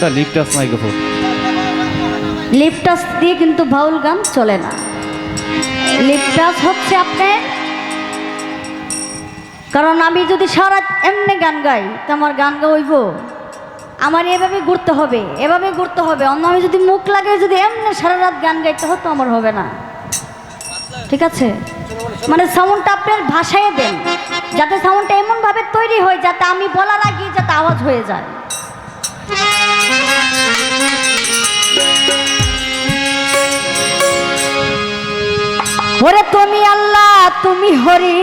মাইক্রোফোনটা লিফট আস মাইক্রোফোন। লিপটাস দিয়ে কিন্তু বাউল গান চলে না। লিপটাস হচ্ছে আপনার, কারণ আমি যদি সারা এমনি গান গাই, তো আমার গান গাইব। আমার এভাবে ঘুরতে হবে, এভাবে ঘুরতে হবে। অন্য আমি যদি মুখ লাগে যদি এমনি সারা রাত গান গাইতে হতো আমার হবে না। ঠিক আছে? মানে সাউন্ডটা আপনার ভাষায় দেন, যাতে সাউন্ডটা এমনভাবে তৈরি হয় যাতে আমি বলার আগে যাতে আওয়াজ হয়ে যায়। ওরে তুমি আল্লাহ তুমি হরি।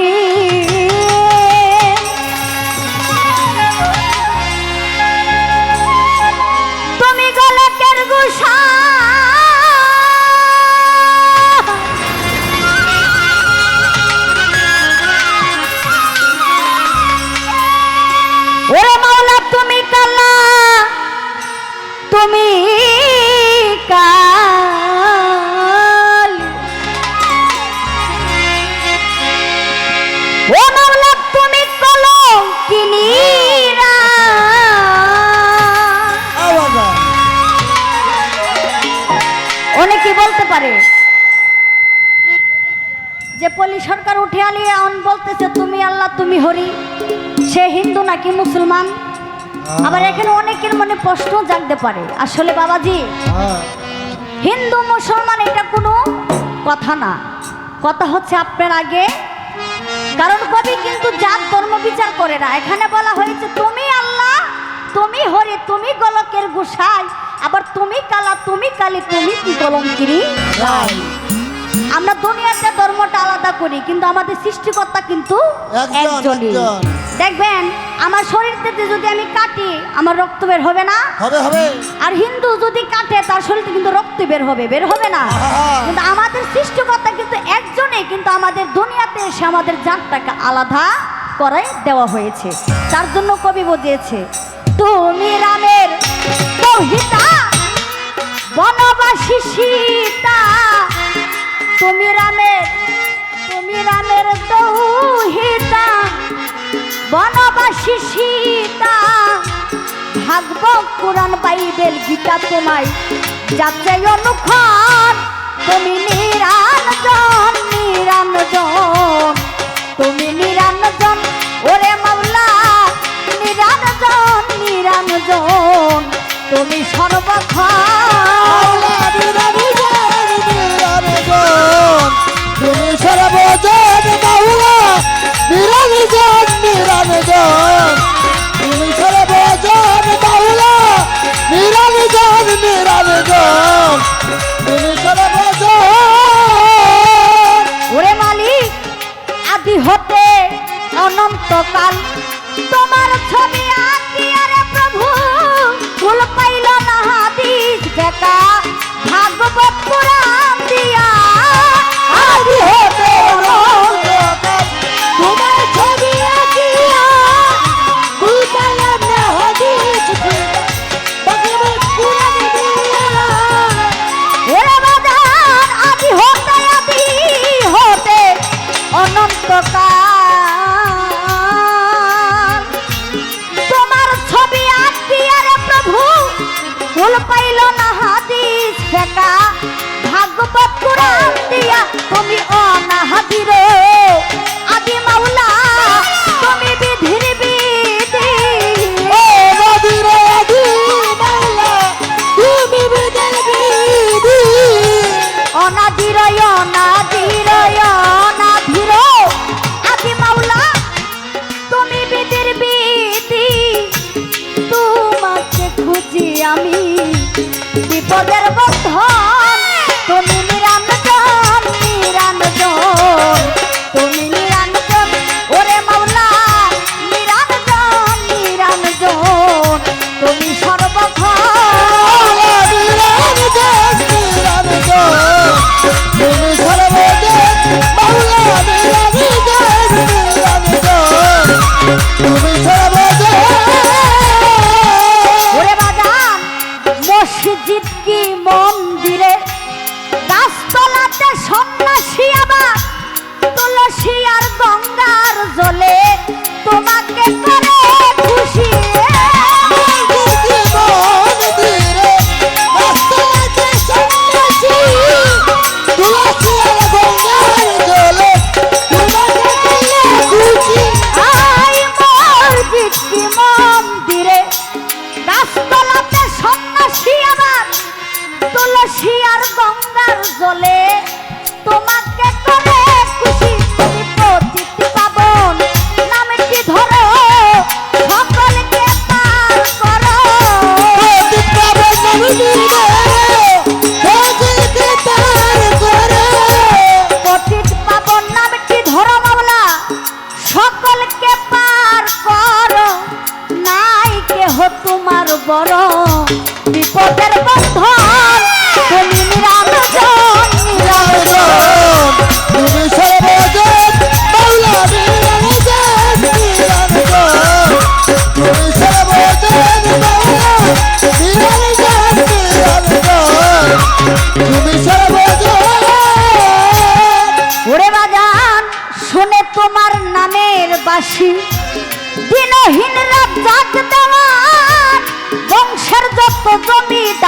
বলতেছে তুমি আল্লাহ তুমি হরি সে হিন্দু নাকি মুসলমান? আবার এখানে অনেকের মনে প্রশ্ন জাগতে পারে আসলে বাবাজি হিন্দু মুসলমান এটা কোনো কথা না। কথা হচ্ছে আপনার আগে। কারণ কবি কিন্তু জাত ধর্ম বিচার করে না। এখানে বলা হয়েছে তুমি আল্লাহ তুমি হরি তুমি গলকের গোসাই। আবার তুমি কালা তুমি কালী তুমি কি কলঙ্কিনী আমরা দুনিয়াতে ধর্মটা আলাদা করি কিন্তু আমাদের সৃষ্টিকর্তা কিন্তু একজন, একজনই। দেখবেন আমার শরীর থেকে যদি আমি কাটি আমার রক্ত বের হবে না। হবে হবে। আর হিন্দু যদি কাটে তার শরীরে কিন্তু রক্ত বের হবে বের হবে না। কিন্তু আমাদের সৃষ্টিকর্তা কিন্তু একজনে কিন্তু আমাদের দুনিয়াতে এসে আমাদের জাতটাকে আলাদা করে দেওয়া হয়েছে। তার জন্য কবি বুঝিয়েছে তুমি রামের বনবাসী সীতা তুমি রামের তুমি রামের দৌহিতা, বনবাসী সীতা। ভাগব কোরআন বাইবেল, গীতা তোমায় যাচ্ছে অনুক্ষণ তুমি নিরানজন নিরানজন তুমি নিরানজন ওরে মাওলা নিরানজন নিরানজন তুমি সর্বক্ষণ নিরঞ্জন নিরঞ্জন তুমি সর্বজন বাহুলা নিরঞ্জন নিরঞ্জন তুমি সর্বজন ওরে মালিক আদি হতে অনন্তকাল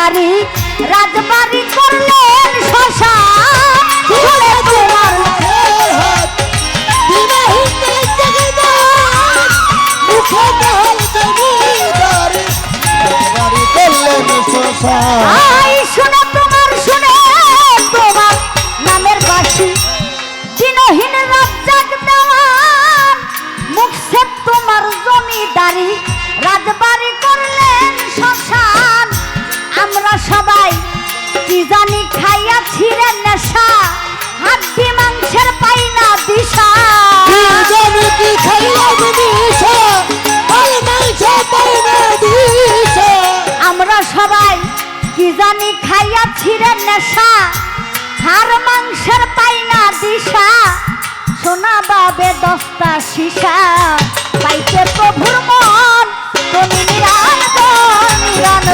রাজবাড়ি রাজবাড়ি করলেন শশা। আই শোনা তোমার শুনে তোমার নামের বাসি রাজবাড়ি কি জানি খাইয়া ছিলেন নেশা? হাড্ডি মাংসের পাই না দিশা। কি জানি কি খাইয়া দিশা। আমরা সবাই কি জানি খাইয়া ছিলেন নেশা? হার মাংসের পাই না দিশা। সোনা বাবে দস্তা সিসা। পাইতে প্রভুর মন তুমি নিরান নিরান